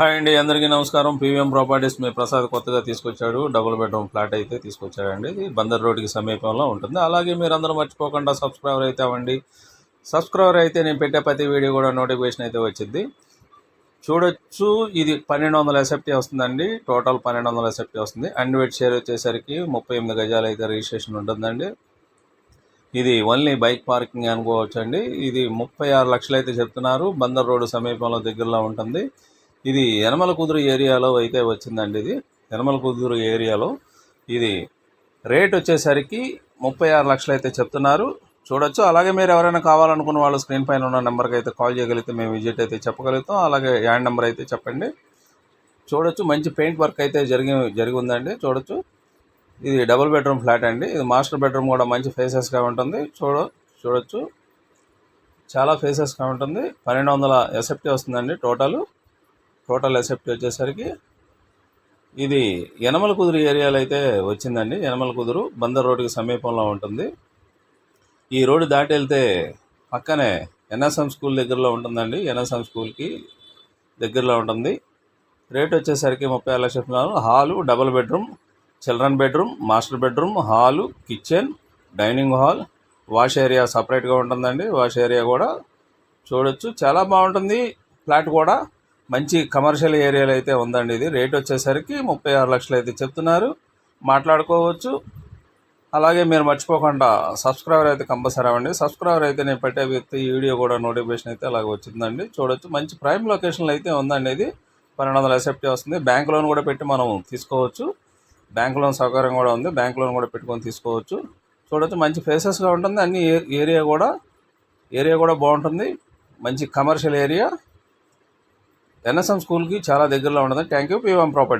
Hi అండి అందరికీ నమస్కారం. పీవీఎం ప్రాపర్టీస్ మీ ప్రసాద్ కొత్తగా తీసుకొచ్చాడు. డబుల్ బెడ్రూమ్ ఫ్లాట్ అయితే తీసుకొచ్చాడండి. ఇది బందర్ రోడ్డుకి సమీపంలో ఉంటుంది. అలాగే మీరు అందరూ మర్చిపోకుండా సబ్స్క్రైబర్ అయితే అవ్వండి. సబ్స్క్రైబర్ అయితే నేను పెట్టే ప్రతి వీడియో కూడా నోటిఫికేషన్ అయితే వచ్చింది. చూడొచ్చు ఇది పన్నెండు వందల ఎసెప్టీ వస్తుందండి. టోటల్ పన్నెండు వందల ఎసెప్టీ వస్తుంది. అండ్ షేర్ వచ్చేసరికి ముప్పై ఎనిమిది గజాలు అయితే రిజిస్ట్రేషన్ ఉంటుందండి. ఇది ఓన్లీ బైక్ పార్కింగ్ అనుకోవచ్చు అండి ఇది ముప్పై ఆరు లక్షలు అయితే చెప్తున్నారు. బందర్ రోడ్డు సమీపంలో దగ్గరలో ఉంటుంది. ఇది యనమల కుదురు ఏరియాలో అయితే వచ్చిందండి ఇది. యనమల కుదురు ఏరియాలో ఇది రేట్ వచ్చేసరికి ముప్పై ఆరు లక్షలు అయితే చెప్తున్నారు. చూడొచ్చు. అలాగే మీరు ఎవరైనా కావాలనుకున్న వాళ్ళు స్క్రీన్ పైన ఉన్న నెంబర్కి అయితే కాల్ చేయగలిగితే మేము విజిట్ అయితే చెప్పగలుగుతాం. అలాగే యాడ్ నెంబర్ అయితే చెప్పండి. చూడొచ్చు. మంచి పెయింట్ వర్క్ అయితే జరిగి జరిగి ఉందండి. చూడొచ్చు. ఇది డబుల్ బెడ్రూమ్ ఫ్లాట్ అండి. ఇది మాస్టర్ బెడ్రూమ్ కూడా మంచి ఫేసెస్గా ఉంటుంది. చూడ చూడొచ్చు. చాలా ఫేసెస్గా ఉంటుంది. పన్నెండు వందల ఎస్ఎఫ్టీ వస్తుందండి టోటల్. టోటల్ ఎసెప్ట్ వచ్చేసరికి ఇది యనమల కుదురు ఏరియాలో అయితే వచ్చిందండి. యనమల కుదురు బందర్ రోడ్డుకి సమీపంలో ఉంటుంది. ఈ రోడ్డు దాటి వెళ్తే పక్కనే ఎన్ఎస్ఎం స్కూల్ దగ్గరలో ఉంటుందండి. ఎన్ఎస్ఎం స్కూల్కి దగ్గరలో ఉంటుంది. రేట్ వచ్చేసరికి ముప్పై ఆరు లక్షల hall double bedroom children bedroom master bedroom hall kitchen dining hall wash area సపరేట్గా ఉంటుందండి. వాష్ ఏరియా కూడా చూడొచ్చు. చాలా బాగుంటుంది. ఫ్లాట్ కూడా మంచి కమర్షియల్ ఏరియాలో అయితే ఉందండి ఇది. రేట్ వచ్చేసరికి ముప్పై ఆరు లక్షలు అయితే చెప్తున్నారు. మాట్లాడుకోవచ్చు. అలాగే మీరు మర్చిపోకుండా సబ్స్క్రైబర్ అయితే కంపల్సరీ అవ్వండి. సబ్స్క్రైబర్ అయితే నేను పెట్టే వ్యక్తి ఈ వీడియో కూడా నోటిఫికేషన్ అయితే అలాగే వచ్చిందండి. చూడొచ్చు. మంచి ప్రైమ్ లొకేషన్లో అయితే ఉందండి ఇది. పన్నెండు వందల ఎస్ఎఫ్టీ వస్తుంది. బ్యాంక్ లోన్ కూడా పెట్టి మనం తీసుకోవచ్చు. బ్యాంక్ లోన్ సౌకర్యం కూడా ఉంది. బ్యాంక్ లోన్ కూడా పెట్టుకొని తీసుకోవచ్చు. చూడొచ్చు. మంచి ఫేసెస్గా ఉంటుంది. అన్ని ఏరియా కూడా ఏరియా కూడా బాగుంటుంది. మంచి కమర్షియల్ ఏరియా. ఎన్ఎస్ఎం స్కూల్కి చాలా దగ్గరలో ఉండదు థ్యాంక్ యూ పీవీఎం ప్రాపర్టీ.